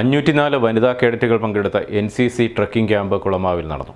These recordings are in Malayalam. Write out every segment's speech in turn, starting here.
അഞ്ഞൂറ്റിനാല് വനിതാ കേഡറ്റുകൾ പങ്കെടുത്ത N C C trekking camp കുളമാവിൽ നടന്നു.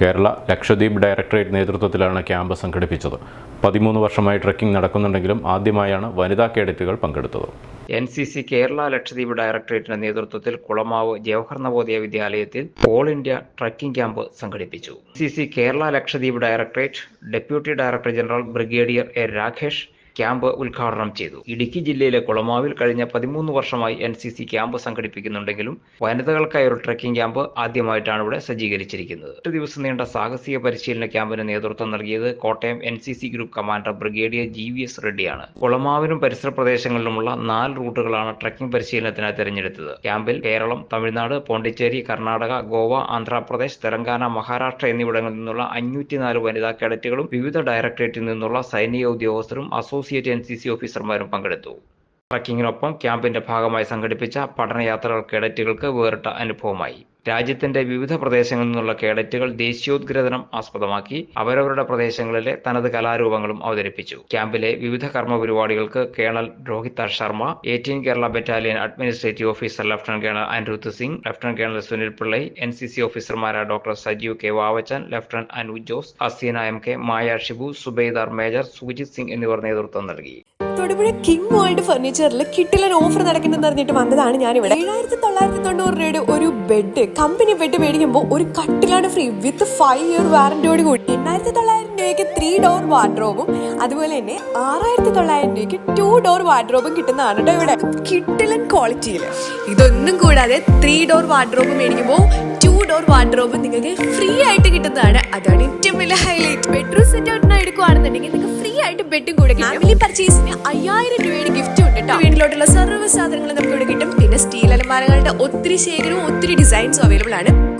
കേരള ലക്ഷദ്വീപ് ഡയറക്ടറേറ്റ് നേതൃത്വത്തിലാണ് ക്യാമ്പ് സംഘടിപ്പിച്ചത്. പതിമൂന്ന് വർഷമായി ട്രക്കിംഗ് നടക്കുന്നുണ്ടെങ്കിലും ആദ്യമായാണ് വനിതാ കേഡറ്റുകൾ പങ്കെടുത്തത്. N C C Kerala Lakshadweep ഡയറക്ടറേറ്റിന്റെ നേതൃത്വത്തിൽ കുളമാവ് ജവഹർ നവോദയ വിദ്യാലയത്തിൽ ഓൾ ഇന്ത്യ ട്രക്കിംഗ് ക്യാമ്പ് സംഘടിപ്പിച്ചു. C C Kerala Lakshadweep directorate deputy director general brigadier A Rakesh camp ഉദ്ഘാടനം ചെയ്തു. ഇടുക്കി ജില്ലയിലെ കുളമാവിൽ കഴിഞ്ഞ പതിമൂന്ന് വർഷമായി എൻ സി സി ക്യാമ്പ് സംഘടിപ്പിക്കുന്നുണ്ടെങ്കിലും വനിതകൾക്കായി ഒരു ട്രക്കിംഗ് ക്യാമ്പ് ആദ്യമായിട്ടാണ് ഇവിടെ സജ്ജീകരിച്ചിരിക്കുന്നത്. എട്ട് ദിവസം നീണ്ട സാഹസിക പരിശീലന ക്യാമ്പിന് നേതൃത്വം നൽകിയത് Kottayam N C C group commander brigadier G V S റെഡ്ഡിയാണ്. കുളമാവിനും പരിസര പ്രദേശങ്ങളിലുമുള്ള നാല് റൂട്ടുകളാണ് ട്രക്കിംഗ് പരിശീലനത്തിനായി തിരഞ്ഞെടുത്തത്. ക്യാമ്പിൽ കേരളം തമിഴ്നാട് പോണ്ടിച്ചേരി കർണാടക ഗോവ ആന്ധ്രാപ്രദേശ് തെലങ്കാന മഹാരാഷ്ട്ര എന്നിവിടങ്ങളിൽ നിന്നുള്ള അഞ്ഞൂറ്റിനാല് വനിതാ കേഡറ്റുകളും വിവിധ ഡയറക്ടറേറ്റിൽ നിന്നുള്ള സൈനിക ഉദ്യോഗസ്ഥരും അസോസിയേറ്റ് എൻ സി സി ഓഫീസർമാരും പങ്കെടുത്തു. ട്രക്കിങ്ങിനൊപ്പം ക്യാമ്പിന്റെ ഭാഗമായി സംഘടിപ്പിച്ച പഠനയാത്രകൾ കേഡറ്റുകൾക്ക് വേറിട്ട അനുഭവമായി. രാജ്യത്തിന്റെ വിവിധ പ്രദേശങ്ങളിൽ നിന്നുള്ള കേഡറ്റുകൾ ദേശീയോദ്ഗ്രഥനം ആസ്പദമാക്കി അവരവരുടെ പ്രദേശങ്ങളിലെ തനത് കലാരൂപങ്ങളും അവതരിപ്പിച്ചു. ക്യാമ്പിലെ വിവിധ കർമ്മ പരിപാടികൾക്ക് colonel Rohita Sharma eighteen Kerala battalion administrative officer lieutenant colonel Anirudh Singh lieutenant colonel Sunil Pillai N C C ഓഫീസർമാരായ doctor Sajeev K Vavachan lieutenant Anu Jose Haseena M K Maya Shibu subedar major Sujith Singh എന്നിവർ നേതൃത്വം നൽകി. തൊടുപുഴ കിങ് വേൾഡ് ഫർണിച്ചറിൽ കിട്ടിലൻ ഓഫർ നടക്കുന്നെന്ന് അറിഞ്ഞിട്ട് വന്നതാണ് ഞാനിവിടെ. ഏഴായിരത്തി തൊള്ളായിരത്തി തൊണ്ണൂറ് രൂപയുടെ ഒരു ബെഡ് കമ്പനി ബെഡ് മേടിക്കുമ്പോൾ ഒരു കട്ടിലാണ് ഫ്രീ വിത്ത് ഫൈവ് ഇയർ വാറന്റിയോട് കൂടി. എണ്ണായിരത്തി തൊള്ളായിരം രൂപയ്ക്ക് ത്രീ ഡോർ വാർഡ്രോബും അതുപോലെ തന്നെ ആറായിരത്തി തൊള്ളായിരം രൂപയ്ക്ക് ടു ഡോർ വാർഡ്രോബും കിട്ടുന്നതാണ് കേട്ടോ ഇവിടെ. കിട്ടിലൻ ക്വാളിറ്റിയിൽ ഇതൊന്നും കൂടാതെ ത്രീ ഡോർ വാർഡ്രോബ് മേടിക്കുമ്പോൾ ടു ഡോർ വാർഡ്രോബ് നിങ്ങൾക്ക് ഫ്രീ ആയിട്ട് കിട്ടുന്നതാണ്. അതാണ് ഏറ്റവും വലിയ ഹൈലൈറ്റ് ബെഡ്റൂം എടുക്കുവാണെന്നുണ്ടെങ്കിൽ നിങ്ങൾക്ക് ഫ്രീ ആയിട്ട് ബെഡും കൂടെ ഫാമിലി പർച്ചേസിന് അയ്യായിരം രൂപയുടെ ഗിഫ്റ്റ് ഉണ്ട് കേട്ടോ വീട്ടിലോട്ടുള്ള സർവ സാധനങ്ങൾ നമുക്ക് ഇവിടെ കിട്ടും. പിന്നെ സ്റ്റീൽ അലമാരകളുടെ ഒത്തിരി ശേഖരവും ഒത്തിരി ഡിസൈൻസും അവൈലബിൾ ആണ്.